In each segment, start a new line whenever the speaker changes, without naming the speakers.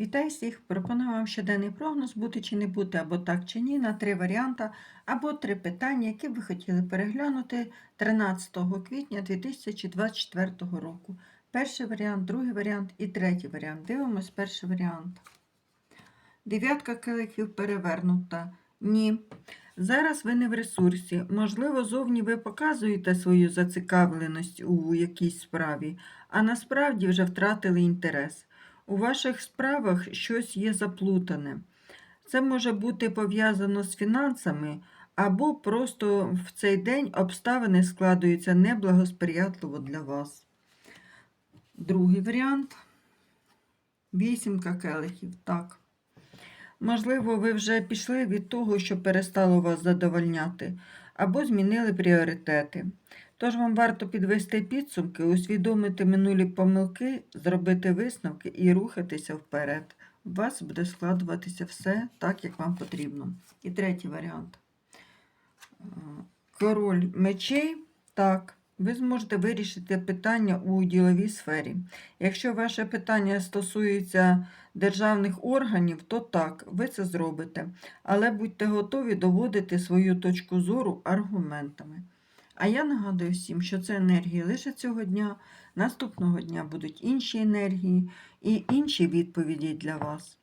Вітаю всіх! Пропоную вам щоденний прогноз бути чи не бути, або так чи ні, на три варіанти, або три питання, які ви хотіли переглянути 13 квітня 2024 року. Перший варіант, другий варіант і третій варіант. Дивимось перший варіант. Дев'ятка келихів перевернута. Ні. Зараз ви не в ресурсі. Можливо, зовні ви показуєте свою зацікавленість у якійсь справі, а насправді вже втратили інтерес. У ваших справах щось є заплутане. Це може бути пов'язано з фінансами, або просто в цей день обставини складуються неблагосприятливо для вас. Другий варіант. Вісімка келихів. Так. Можливо, ви вже пішли від того, що перестало вас задовольняти, або змінили пріоритети. Тож вам варто підвести підсумки, усвідомити минулі помилки, зробити висновки і рухатися вперед. У вас буде складуватися все так, як вам потрібно. І третій варіант. Е, Король мечей. Так, ви зможете вирішити питання у діловій сфері. Якщо ваше питання стосується державних органів, то так, ви це зробите. Але будьте готові доводити свою точку зору аргументами. А я нагадую всім, що це енергії лише цього дня. Наступного дня будуть інші енергії і інші відповіді для вас.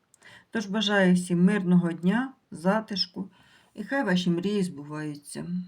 Тож бажаю всім мирного дня, затишку і хай ваші мрії збуваються.